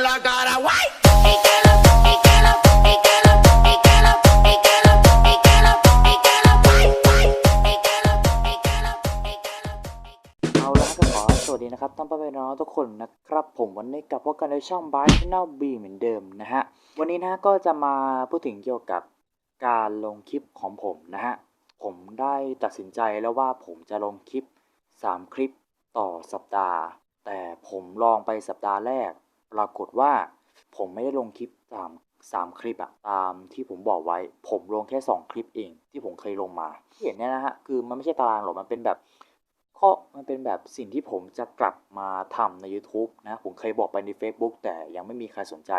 la cara. ¡Guay! Y que lo, y que lo, y que lo, y que lo, y que lo, y que lo, y que lo, guay, guay. Y que lo, y que lo, y que lo, y que lo. เอาละครับก็ขอสวัสดีนะครับท่านพ่อแม่น้องทุกคนนะครับ ผมวันนี้กลับพบกันในช่อง b y Channel B เหมือนเดิมนะฮะ วันนี้นะก็จะมาพูดถึงเกี่ยวกับการลงคลิปของผมนะฮะ ผมได้ตัดสินใจแล้วว่าผมจะลงคลิป 3 คลิปต่อสัปดาห์ แต่ผมลองไปสัปดาห์แรก ปรากฏว่าผมไม่ได้ลงคลิปตามสามคลิปอะตามที่ผมบอกไว้ ผมลงแค่ 2 คลิปเอง ที่ผมเคยลงมาที่เห็นเนี่ยนะฮะคือมันไม่ใช่ตารางหรอกมันเป็นแบบข้อมันเป็นแบบสิ่งที่ผมจะกลับมาทำใน YouTube นะผมเคยบอกไปใน Facebook แต่ยังไม่มีใครสนใจ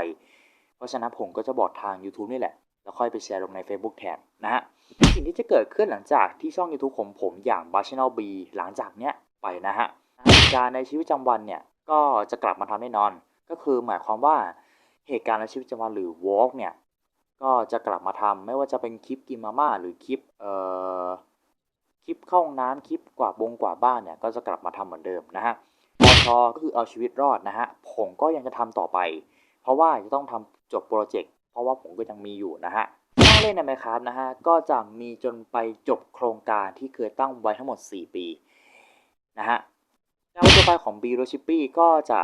เพราะฉะนั้นผมก็จะบอกทาง YouTube นี่แหละ แล้วค่อยไปแชร์ลงใน Facebook แทนนะฮะสิ่งที่จะเกิดขึ้นหลังจากที่ช่อง YouTube ของผมอย่าง b a c h a n n e l B หลังจากเนี้ยไปนะฮะการในชีวิตประจำวันเนี่ยก็จะกลับมาทำแน่นอน ก็คือหมายความว่าเหตุการณ์ในชีวิตประจำวันหรือ Walk เนี่ยก็จะกลับมาทำไม่ว่าจะเป็นคลิปกินมาม่าหรือคลิปเอ่อคลิปเข้าห้องน้ำคลิปกวาดบงกวาดบ้านเนี่ยก็จะกลับมาทำเหมือนเดิมนะฮะพอชอก็คือเอาชีวิตรอดนะฮะผมก็ยังจะทำต่อไป เพราะว่าจะต้องทำจบโปรเจกต์เพราะว่าผมก็ยังมีอยู่นะฮะตั้งเล่นในไมครับนะฮะก็จะมีจนไปจบโครงการที่เคยตั้งไว้ทั้งหมด 4 ปีนะฮะแล้วต่ไปของ b r o s h i p y ก็จะ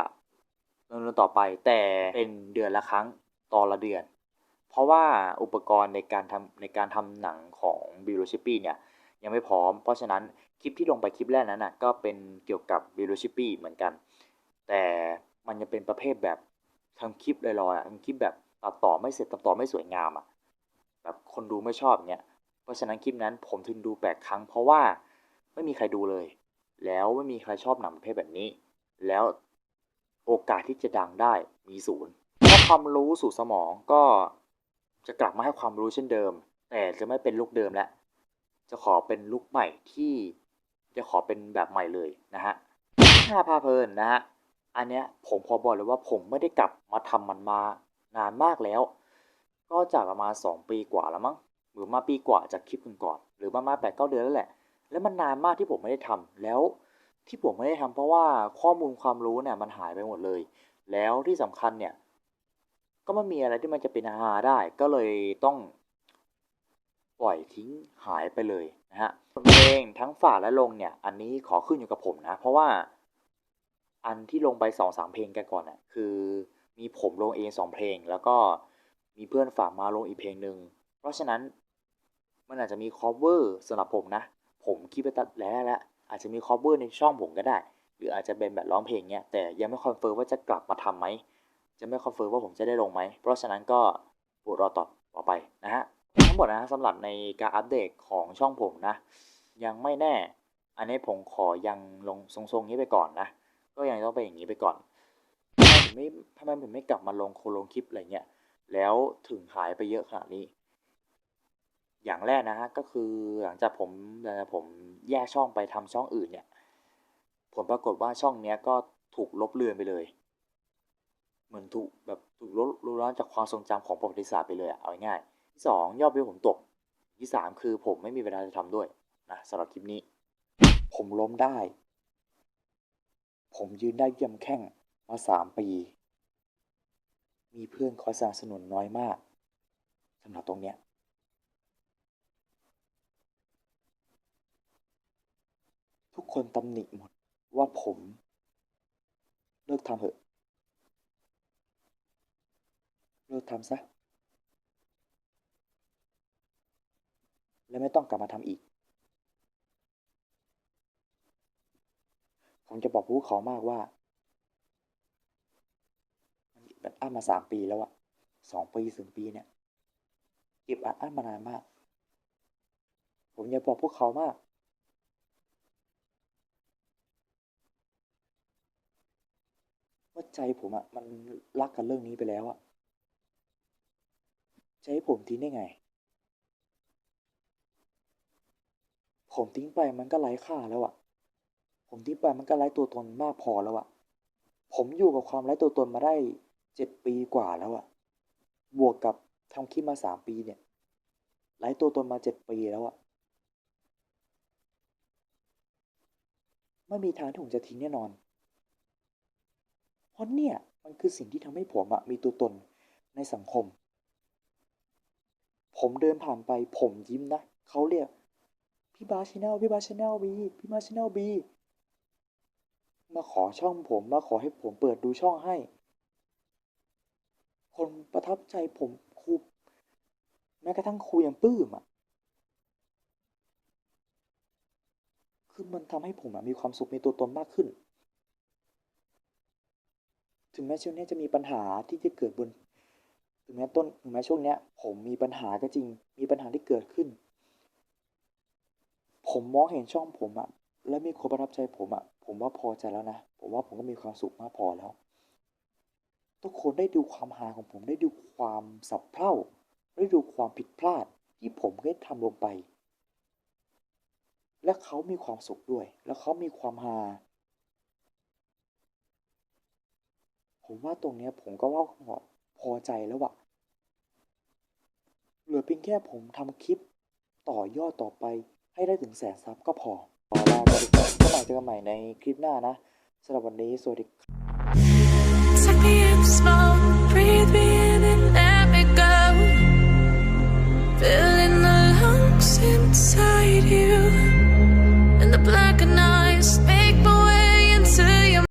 ดำเนินต่อไปแต่เป็นเดือนละครั้งตอนละเดือน เพราะว่าอุปกรณ์ในการทำในการทำหนังของ b r o s h i p y เนี่ยยังไม่พร้อม เพราะฉะนั้นคลิปที่ลงไปคลิปแรกนั้นนะก็เป็นเกี่ยวกับ v e l o c i p y เหมือนกัน แต่มันจะเป็นประเภทแบบทำคลิปลอยๆอะทำคลิปแบบตัดต่อไม่เสร็จตัดต่อไม่สวยงามอะแบบคนดูไม่ชอบเงี้ยเพราะฉะนั้นคลิปนั้นผมถึงดูแปดครั้ง เพราะว่าไม่มีใครดูเลย แล้วไม่มีใครชอบหนังประเภทแบบนี้ แล้ว โอกาสที่จะดังได้มีศูนย์ถ้าความรู้สู่สมองก็จะกลับมาให้ความรู้เช่นเดิม แต่จะไม่เป็นลูกเดิมแล้วจะขอเป็นลุคใหม่ที่จะขอเป็นแบบใหม่เลยนะฮะห้าพาเพลินนะฮะอันเนี้ยผมพอบอกเลยว่าผมไม่ได้กลับมาทำมันมานานมากแล้ว ก็จากประมาณ 2 ปีกว่าแล้วมั้งหรือมาปีกว่าจากคลิปก่อนหรือประมาณแปดเก้าเดือนแล้วแหละ แล้วมันนานมากที่ผมไม่ได้ทำแล้ว ที่ผมไม่ได้ทำเพราะว่าข้อมูลความรู้เนี่ยมันหายไปหมดเลย แล้วที่สำคัญเนี่ย ก็ไม่มีอะไรที่มันจะเป็นฮาได้ ก็เลยต้องปล่อยทิ้งหายไปเลยนะฮะเพลงทั้งฝ่าและลงเนี่ย อันนี้ขอขึ้นอยู่กับผมนะ เพราะว่าอันที่ลงไปสองสามเพลงกันก่อนน่ะคือมีผมลงเองสองเพลง แล้วก็มีเพื่อนฝากมาลงอีกเพลงหนึ่งเพราะฉะนั้นมันอาจจะมี cover สำหรับผมนะ ผมคิดไปตัดแล้วแล้ว อาจจะมี cover ในช่องผมก็ได้ หรืออาจจะเป็นแบบร้องเพลงเนี้ยแต่ยังไม่คอนเฟิร์มว่าจะกลับมาทำไหมจะไม่คอนเฟิร์มว่าผมจะได้ลงไหม เพราะฉะนั้นก็โปรดรอต่อต่อไปนะฮะทั้งหมดนะสำหรับในการอัปเดตของช่องผมนะ ยังไม่แน่ อันนี้ผมขอยังลงทรงๆนี้ไปก่อนนะ ก็ยังต้องไปอย่างนี้ไปก่อนทำไมผมไม่ทำไมผมไม่กลับมาลงโคลงคลิปอะไรเงี้ยแล้วถึงหายไปเยอะขนาดนี้ อย่างแรกนะฮะก็คือหลังจากผมหลังจากผมแยกช่องไปทำช่องอื่นเนี่ย ผลปรากฏว่าช่องเนี้ยก็ถูกลบเลือนไปเลย เหมือนถูกแบบถูกลบล้างจากความทรงจำของประวัติศาสตร์ไปเลยอะเอาง่ายที่สองยอดวิวผมตก ที่สามคือผมไม่มีเวลาจะทำด้วยนะสำหรับคลิปนี้ ผมล้มได้ ผมยืนได้เยี่ยมแข้งมาสามปี มีเพื่อนคอยสนับสนุนน้อยมากสำหรับตรงเนี้ย ทุกคนตำหนิหมดว่าผม เลิกทำเถอะ เลิกทำซะ และไม่ต้องกลับมาทำอีก ผมจะบอกผู้เขามากว่า มันมันอั้นมาสามปีแล้วอะสองปีถึงปีเนี่ยเก็บอัดอั้นมานานมาก ผมอยากบอกพวกเขามาก ว่าใจผมอะมันรักกับเรื่องนี้ไปแล้วอะจะให้ผมทิ้งได้ไง ผมทิ้งไปมันก็ไร้ค่าแล้วอะผมทิ้งไปมันก็ไร้ตัวตนมากพอแล้วอะผมอยู่กับความไร้ตัวตนมาได้เจ็ดปีกว่าแล้วอะบวกกับทำคลิปมาสามปีเนี่ยไร้ตัวตนมาเจ็ดปีแล้วอะไม่มีทางที่ผมจะทิ้งแน่นอน ราะเนี่ยมันคือสิ่งที่ทำให้ผมอะมีตัวตนในสังคม ผมเดินผ่านไปผมยิ้มนะเขาเรียกพี่บาชแนลพี่บาชแนลบีพี่บาชแนลบีมาขอช่องผมมาขอให้ผมเปิดดูช่องให้ คนประทับใจผมครูแม้กระทั่งครูอย่างปื้มอะคือมันทำให้ผมมีความสุขมีตัวตนมากขึ้น ถึงแม้ช่วงนี้จะมีปัญหาที่จะเกิดบน ถึงแม้ต้นถึงแม้ช่วงเนี้ย ผมมีปัญหาก็จริง มีปัญหาที่เกิดขึ้น ผมมองเห็นช่องผมอะและมีคนประทับใจผมอะผมว่าพอใจแล้วนะผมว่าผมก็มีความสุขมากพอแล้ว ทุกคนได้ดูความหาของผมได้ดูความสับเพร่าได้ดูความผิดพลาดที่ผมได้ทำลงไป และเขามีความสุขด้วย แล้วเขามีความฮา ผมว่าตรงเนี้ยผมก็ว่าพอพอใจแล้วอะเหลือเพียงแค่ผมทำคลิปต่อยอดต่อไปให้ได้ถึงแสนซับก็พอขอลาไปก่อนก็มาเจอกันใหม่ในคลิปหน้านะสำหรับวันนี้สวัสดีครับ